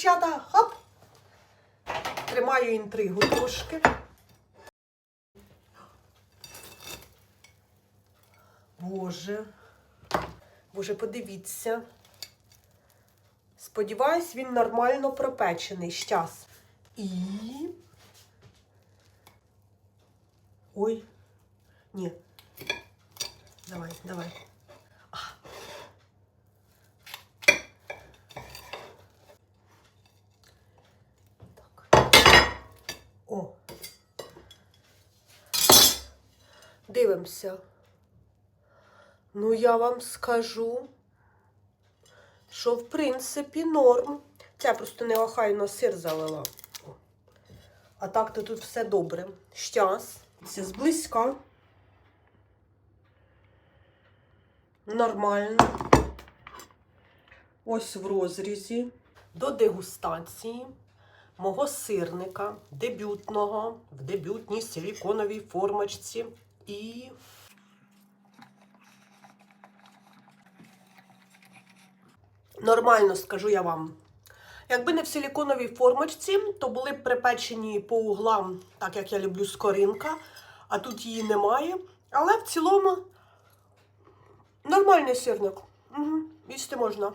дівчата, хоп! Тримаю інтригу трошки. Боже. Боже, подивіться. Сподіваюсь, він нормально пропечений. Щас. І. Ой. Ні. Давай, давай. Дивимося. Ну, я вам скажу, що в принципі норм. Це я просто неохайно сир залила. А так то тут все добре. Щас. Це зблизька. Нормально. Ось в розрізі. До дегустації мого сирника дебютного в дебютній силіконовій формочці. І нормально скажу я вам. Якби не в силіконовій формочці, то були б припечені по углам, так як я люблю скоринка, а тут її немає. Але в цілому нормальний сирник. Угу, їсти можна.